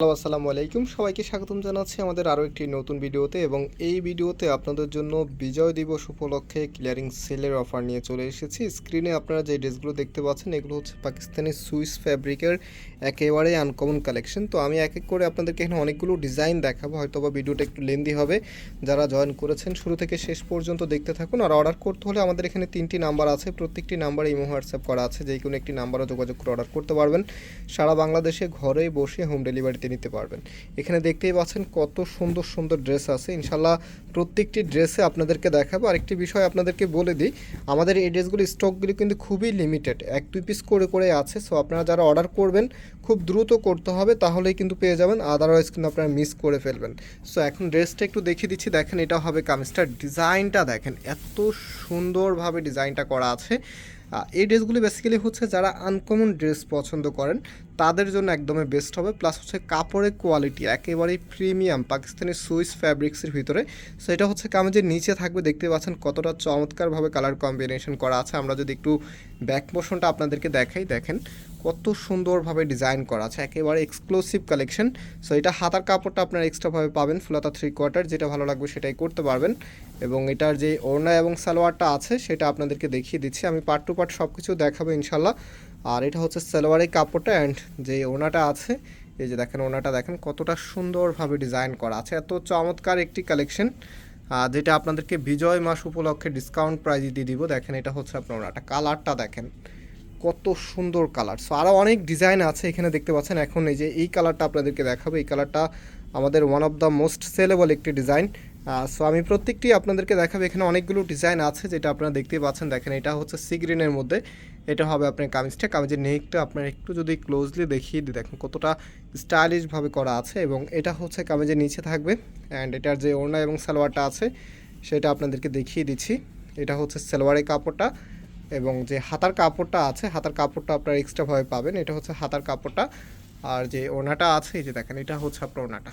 Hello, আসসালামু আলাইকুম। সবাইকে স্বাগতম জানাচ্ছি আমাদের আরও একটি নতুন ভিডিওতে এবং এই ভিডিওতে আপনাদের জন্য বিজয় দিবস উপলক্ষে ক্লিয়ারিং সেলের অফার নিয়ে চলে এসেছি। স্ক্রিনে আপনারা যে ড্রেসগুলো দেখতে পাচ্ছেন, এগুলো হচ্ছে পাকিস্তানি সুইস ফ্যাব্রিকের একেবারে আনকমন কালেকশন তো আমি এক এক করে আপনাদেরকে এখানে অনেকগুলো ডিজাইন দেখাবো হয়তো বা ভিডিওটা একটু লেন্দি হবে। যারা জয়েন করেছেন, শুরু থেকে শেষ পর্যন্ত দেখতে থাকুন। আর অর্ডার করতে হলে আমাদের এখানে তিনটি নাম্বার আছে। প্রত্যেকটি নাম্বারে ইমো হোয়াটসঅ্যাপ করা আছে। যে কোনো একটি নাম্বারও যোগাযোগ করে অর্ডার করতে পারবেন। সারা বাংলাদেশে ঘরে বসে হোম ডেলিভারিতে নিতে পারবেন। এখানে দেখতেই পাচ্ছেন কত সুন্দর সুন্দর ড্রেস আছে। ইনশাল্লাহ প্রত্যেকটি ড্রেসে আপনাদেরকে দেখাবো। আরেকটি বিষয় আপনাদেরকে বলে দিই, আমাদের এই ড্রেসগুলি স্টকগুলি কিন্তু খুবই লিমিটেড এক, দুই পিস করে করে আছে। সো আপনারা যারা অর্ডার করবেন, খুব দ্রুত করতে হবে, তাহলেই কিন্তু পেয়ে যাবেন। আদারওয়াইজ কিন্তু আপনারা মিস করে ফেলবেন। সো এখন ড্রেসটা একটু দেখিয়ে দিচ্ছি। দেখেন এটা হবে কামিজটার ডিজাইনটা। দেখেন এত সুন্দরভাবে ডিজাইনটা করা আছে। এই ড্রেসগুলি বেসিক্যালি হচ্ছে যারা আনকমন ড্রেস পছন্দ করেন, তাদের জন্য একদমই বেস্ট হবে। প্লাস হচ্ছে কাপড়ের কোয়ালিটি একেবারেই প্রিমিয়াম পাকিস্তানি সুইস ফ্যাব্রিক্সের ভিতরে। সো এটা হচ্ছে কামিজের নিচে থাকবে, দেখতে পাচ্ছেন কতটা চমৎকারভাবে কালার কম্বিনেশন করা আছে। আমরা যদি একটু ব্যাক পোর্শনটা আপনাদেরকে দেখাই, দেখেন। কত সুন্দরভাবে ডিজাইন করা আছে, একেবারে এক্সক্লুসিভ কালেকশন সো এটা হাতার কাপড়টা আপনারা এক্সট্রাভাবে পাবেন, ফুলাতা থ্রি কোয়ার্টার যেটা ভালো লাগবে সেটাই করতে পারবেন। এবং এটার যে ওড়না এবং সালোয়ারটা আছে, সেটা আপনাদেরকে দেখিয়ে দিচ্ছি। আমি পার্ট টু পার্ট সব কিছু দেখাবো ইনশাল্লাহ। আর এটা হচ্ছে সালোয়ারের কাপড়টা অ্যান্ড যে ওনাটা আছে, এই যে দেখেন ওনাটা দেখেন, কতটা সুন্দরভাবে ডিজাইন করা আছে। এত চমৎকার একটি কালেকশন যেটা আপনাদেরকে বিজয় মাস উপলক্ষে ডিসকাউন্ট প্রাইজে দিয়ে দিব। দেখেন এটা হচ্ছে আপনার ওনাটা কালারটা দেখেন। কত সুন্দর কালার। সো আরও অনেক ডিজাইন আছে এখানে দেখতে পাচ্ছেন। এখন এই যে এই কালারটা আপনাদেরকে দেখাবো। এই কালারটা আমাদের one of the most saleable একটি ডিজাইন সো আমি প্রত্যেকটি আপনাদেরকে দেখাবো। এখানে অনেকগুলো ডিজাইন আছে যেটা আপনারা দেখতেই পাচ্ছেন। দেখেন, এটা হচ্ছে সি গ্রিনের মধ্যে। এটা হবে আপনার কামিজটা। কামিজের নেকটা আপনার একটু যদি ক্লোজলি দেখিয়ে দিই। দেখেন, কতটা স্টাইলিশভাবে করা আছে এবং এটা হচ্ছে কামিজের নিচে থাকবে। অ্যান্ড এটার যে ওড়না এবং সালোয়ারটা আছে, সেটা আপনাদেরকে দেখিয়ে দিচ্ছি। এটা হচ্ছে সালোয়ারের কাপড়টা। এবং যে হাতার কাপড়টা আছে, হাতার কাপড়টা আপনারা এক্সট্রাভাবে পাবেন। এটা হচ্ছে হাতার কাপড়টা। আর যে ওনাটা আছে, এই যে দেখেন, এটা হচ্ছে আপনার ওনাটা।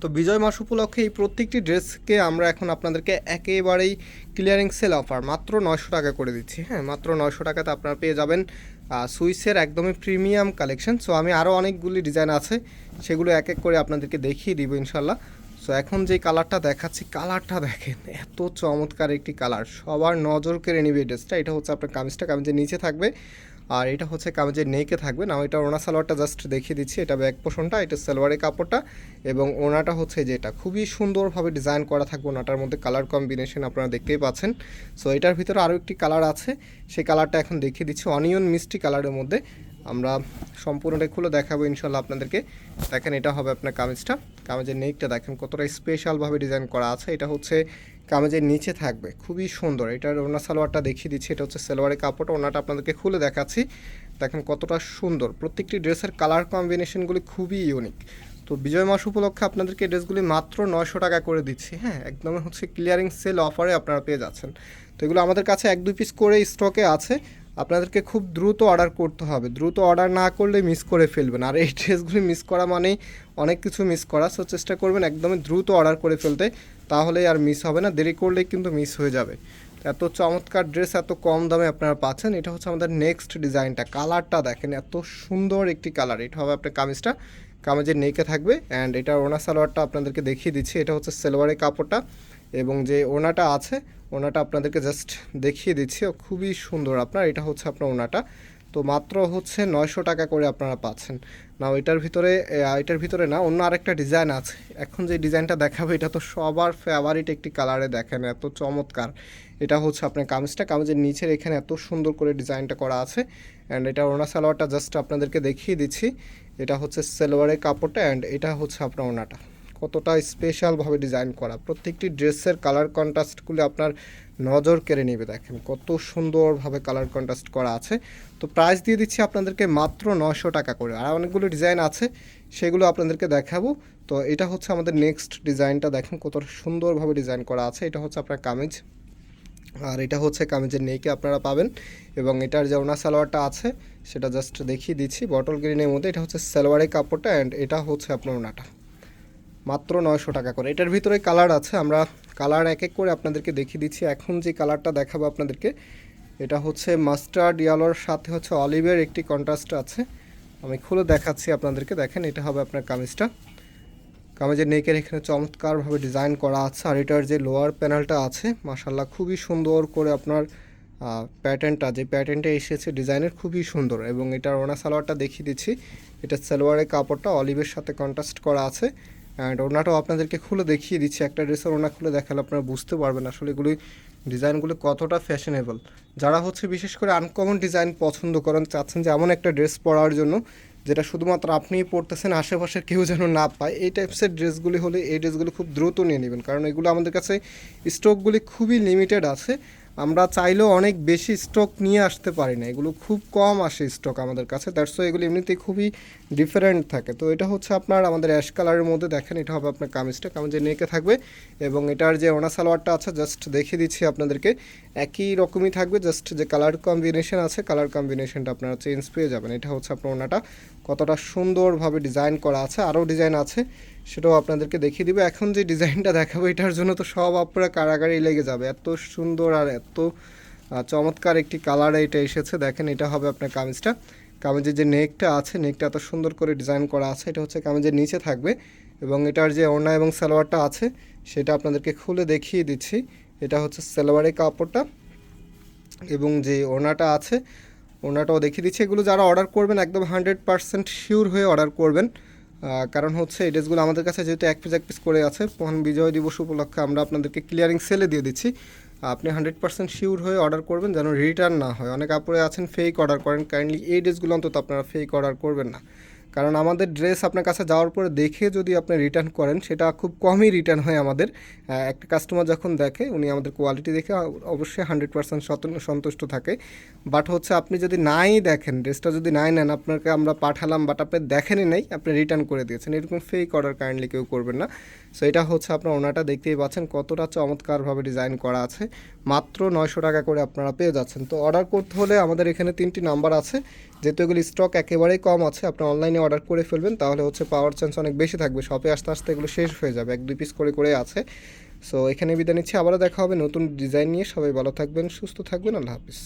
তো বিজয় মাস উপলক্ষে এই প্রত্যেকটি ড্রেসকে আমরা এখন আপনাদেরকে একেবারেই ক্লিয়ারিং সেল অফার মাত্র নয়শো টাকা করে দিচ্ছি। হ্যাঁ মাত্র নয়শো টাকাতে আপনারা পেয়ে যাবেন সুইসের একদমই প্রিমিয়াম কালেকশন সো আমি আরও অনেকগুলি ডিজাইন আছে, সেগুলো এক এক করে আপনাদেরকে দেখিয়ে দিব ইনশাল্লাহ সো এখন যে কালারটা দেখাচ্ছি কালারটা দেখেন, এত চমৎকার একটি কালার সবার নজর কেড়ে নিবে ড্রেসটা এটা হচ্ছে আপনার কামিজটা, কামিজের নিচে থাকবে। আর এটা হচ্ছে কামিজের নেকে থাকবে। না এটা ওনা সালোয়ারটা জাস্ট দেখিয়ে দিচ্ছি। এটা ব্যাক পোষণটা এটা সালোয়ারের কাপড়টা। এবং ওনাটা হচ্ছে যেটা। খুবই সুন্দরভাবে ডিজাইন করা থাকবে ওনাটার মধ্যে কালার কম্বিনেশন আপনারা দেখতেই পাচ্ছেন। সো এটার ভিতরে আরও একটি কালার আছে। সেই কালারটা এখন দেখিয়ে দিচ্ছি। অনিয়ন মিষ্টি কালারের মধ্যে। আমরা সম্পূর্ণটা খুলে দেখাবো ইনশাল্লাহ আপনাদেরকে। দেখেন, এটা হবে আপনার কামিজটা। কামিজের নেকটা দেখেন, কতটা স্পেশালভাবে ডিজাইন করা আছে। এটা হচ্ছে কামিজের নিচে থাকবে। খুবই সুন্দর। এটার ওনা সালোয়ারটা দেখিয়ে দিচ্ছি। এটা হচ্ছে সালোয়ারের কাপড়টা। ওনাটা আপনাদেরকে খুলে দেখাচ্ছি। দেখেন, কতটা সুন্দর। প্রত্যেকটি ড্রেসের কালার কম্বিনেশনগুলি খুবই ইউনিক তো বিজয় মাস উপলক্ষে আপনাদেরকে ড্রেসগুলি মাত্র নয়শো টাকা করে দিচ্ছি। হ্যাঁ একদম হচ্ছে ক্লিয়ারিং সেল অফারে আপনারা পেয়ে যাচ্ছেন। তো এগুলো আমাদের কাছে এক দুই পিস করে স্টকে আছে। আপনাদেরকে খুব দ্রুত অর্ডার করতে হবে। দ্রুত অর্ডার না করলে মিস করে ফেলবেন। আর এই ড্রেসগুলি মিস করা মানেই অনেক কিছু মিস করা। সো চেষ্টা করবেন একদমই দ্রুত অর্ডার করে ফেলতে। তাহলে আর মিস হবে না। দেরি করলেই কিন্তু মিস হয়ে যাবে। এত চমৎকার ড্রেস এত কম দামে আপনারা পাচ্ছেন। এটা হচ্ছে আমাদের নেক্সট ডিজাইনটা। কালারটা দেখেন, এত সুন্দর একটি কালার। এটা হবে আপনার কামিজটা। কামিজের নেকে থাকবে। অ্যান্ড এটা ওনা সালোয়ারটা আপনাদেরকে দেখিয়ে দিচ্ছি। এটা হচ্ছে সেলোয়ারের কাপড়টা। এবং যে ওনাটা আছে ওনাটা আপনাদেরকে জাস্ট দেখিয়ে দিচ্ছি। খুবই সুন্দর আপনার, এটা হচ্ছে আপনার ওনাটা। তো মাত্র হচ্ছে নয়শো টাকা করে আপনারা পাচ্ছেন। না এটার ভিতরে এটার ভিতরে না, অন্য আরেকটা ডিজাইন আছে। এখন যে ডিজাইনটা দেখাবো, এটা তো সবার ফেভারিট একটি কালারে দেখেন, এত চমৎকার। এটা হচ্ছে আপনার কামিজটা, কামিজের নিচের এখানে এত সুন্দর করে ডিজাইনটা করা আছে। অ্যান্ড এটা ওনা সালোয়ারটা জাস্ট আপনাদেরকে দেখিয়ে দিচ্ছি। এটা হচ্ছে সালোয়ারের কাপড়টা অ্যান্ড এটা হচ্ছে আপনার ওনাটা। কতটা স্পেশালভাবে ডিজাইন করা। প্রত্যেকটি ড্রেসের কালার কন্ট্রাস্টগুলি আপনার নজর কেড়ে নেবে দেখেন, কত সুন্দরভাবে কালার কন্ট্রাস্ট করা আছে। তো প্রাইস দিয়ে দিচ্ছি আপনাদেরকে মাত্র নশো টাকা করে। আর অনেকগুলো ডিজাইন আছে, সেগুলো আপনাদেরকে দেখাবো। তো এটা হচ্ছে আমাদের নেক্সট ডিজাইনটা দেখেন কত সুন্দরভাবে ডিজাইন করা আছে। এটা হচ্ছে আপনার কামিজ। আর এটা হচ্ছে কামিজের নেইকে আপনারা পাবেন। এবং এটার যে ওনা সালোয়ারটা আছে, সেটা জাস্ট দেখিয়ে দিচ্ছি। বটল গ্রিনের মধ্যে এটা হচ্ছে সালোয়ারের কাপড়টা অ্যান্ড এটা হচ্ছে আপনার ওনাটা। মাত্র নয়শো টাকা করে। এটার ভিতরে কালার আছে, আমরা কালার এক এক করে আপনাদেরকে দেখিয়ে দিচ্ছি। এখন যে কালারটা দেখাবো আপনাদেরকে, এটা হচ্ছে মাস্টার্ড ইয়ালোর সাথে হচ্ছে অলিভের একটি কন্ট্রাস্ট আছে। আমি খুলে দেখাচ্ছি আপনাদেরকে, দেখেন এটা হবে আপনার কামিজটা। কামিজের নেকের এখানে চমৎকারভাবে ডিজাইন করা আছে, আর এটার যে লোয়ার প্যানেলটা আছে মাসাল্লাহ খুবই সুন্দর করে আপনার প্যাটার্নটা যে প্যাটার্নটা এসেছে ডিজাইনের খুবই সুন্দর। এবং এটার ওনা সালোয়ারটা দেখিয়ে দিচ্ছি, এটা সালোয়ারের কাপড়টা অলিভের সাথে কন্ট্রাস্ট করা আছে। অ্যান্ড ওনাটাও আপনাদেরকে খুলে দেখিয়ে দিচ্ছি। একটা ড্রেসের ওনা খুলে দেখালে আপনারা বুঝতে পারবেন আসলে এগুলি ডিজাইনগুলো কতটা ফ্যাশনেবল যারা হচ্ছে বিশেষ করে আনকমন ডিজাইন পছন্দ করেন, চাচ্ছেন যে এমন একটা ড্রেস পরার জন্য, যেটা শুধুমাত্র আপনিই পড়তেছেন আশেপাশের কেউ যেন না পায়, এই টাইপসের ড্রেসগুলি হলে এই ড্রেসগুলো খুব দ্রুত নিয়ে নেবেন। কারণ এগুলো আমাদের কাছে স্টকগুলি খুবই লিমিটেড আছে। আমরা চাইলেও অনেক বেশি স্টক নিয়ে আসতে পারি না। এগুলো খুব কম আসে স্টক আমাদের কাছে দ্যাটস এগুলো এমনিতেই খুবই ডিফারেন্ট থাকে। তো এটা হচ্ছে আপনার আমাদের অ্যাশ কালারের মধ্যে, দেখেন এটা হবে আপনার কামিজটা কামিজের নেকে থাকবে এবং এটার যে ওনা সালোয়ারটা আছে জাস্ট দেখিয়ে দিচ্ছি আপনাদেরকে। একই রকমই থাকবে জাস্ট যে কালার কম্বিনেশন আছে কালার কম্বিনেশনটা আপনারা চেঞ্জ পেয়ে যাবেন। এটা হচ্ছে আপনার ওনাটা, কতটা সুন্দরভাবে ডিজাইন করা আছে। আরও ডিজাইন আছে। সেটাও আপনাদেরকে দেখিয়ে দিব। এখন যে ডিজাইনটা দেখাবো, এটার জন্য তো সব আপনারা কারাগারেই লেগে যাবে। এত সুন্দর আর এত চমৎকার একটি কালার এটা এসেছে। দেখেন, এটা হবে আপনার কামিজটা। কামিজের যে নেকটা আছে, নেকটা এত সুন্দর করে ডিজাইন করা আছে। এটা হচ্ছে কামিজের নিচে থাকবে এবং এটার যে ওড়না এবং সালোয়ারটা আছে, সেটা আপনাদেরকে খুলে দেখিয়ে দিচ্ছি। এটা হচ্ছে সালোয়ারের কাপড়টা এবং যে ওড়নাটা আছে, ওড়নাটাও দেখিয়ে দিচ্ছি। এগুলো যারা অর্ডার করবেন, একদম হান্ড্রেড পারসেন্ট শিওর হয়ে অর্ডার করবেন। কারণ হচ্ছে এই ড্রেসগুলো আমাদের কাছে যেহেতু এক পিস এক পিস করে আছে মহান বিজয় দিবস উপলক্ষে আমরা আপনাদেরকে ক্লিয়ারিং সেলে দিয়ে দিচ্ছি। আপনি হান্ড্রেড পার্সেন্ট শিওর হয়ে অর্ডার করবেন যেন রিটার্ন না হয়। অনেক আপুরে আছেন ফেক অর্ডার করেন। কাইন্ডলি এই ড্রেসগুলো অন্তত আপনারা ফেক অর্ডার করবেন না। কারণ আমাদের ড্রেস আপনার কাছে যাওয়ার পরে দেখে যদি আপনি রিটার্ন করেন, সেটা খুব কমই রিটার্ন হয় আমাদের। একটা কাস্টমার যখন দেখে, উনি আমাদের কোয়ালিটি দেখে অবশ্যই হান্ড্রেড পার্সেন্ট সন্তুষ্ট থাকে। বাট হচ্ছে আপনি যদি নাই দেখেন ড্রেসটা যদি নাই নেন, আপনাকে আমরা পাঠালাম বাট আপনি দেখেনই নাই, আপনি রিটার্ন করে দিয়েছেন। এরকম ফেক অর্ডার কাইন্ডলি কেউ করবেন না। সো এটা হচ্ছে আপনার ওনাটা দেখতেই পাচ্ছেন কতটা চমৎকারভাবে ডিজাইন করা আছে। মাত্র নয়শো টাকা করে আপনারা পেয়ে যাচ্ছেন। তো অর্ডার করতে হলে আমাদের এখানে তিনটি নাম্বার আছে। যেহেতু এগুলি স্টক একেবারেই কম আছে, আপনি অনলাইনে অর্ডার করে ফেলবেন, তাহলে হচ্ছে পাওয়ার চান্স অনেক বেশি থাকবে। শপে আসতে আসতে এগুলো শেষ হয়ে যাবে, এক দুই পিস করে করে আছে। সো এখানে বিদায় নিচ্ছি, আবারও দেখা হবে নতুন ডিজাইন নিয়ে। সবাই ভালো থাকবেন, সুস্থ থাকবেন, আল্লাহ হাফিজ।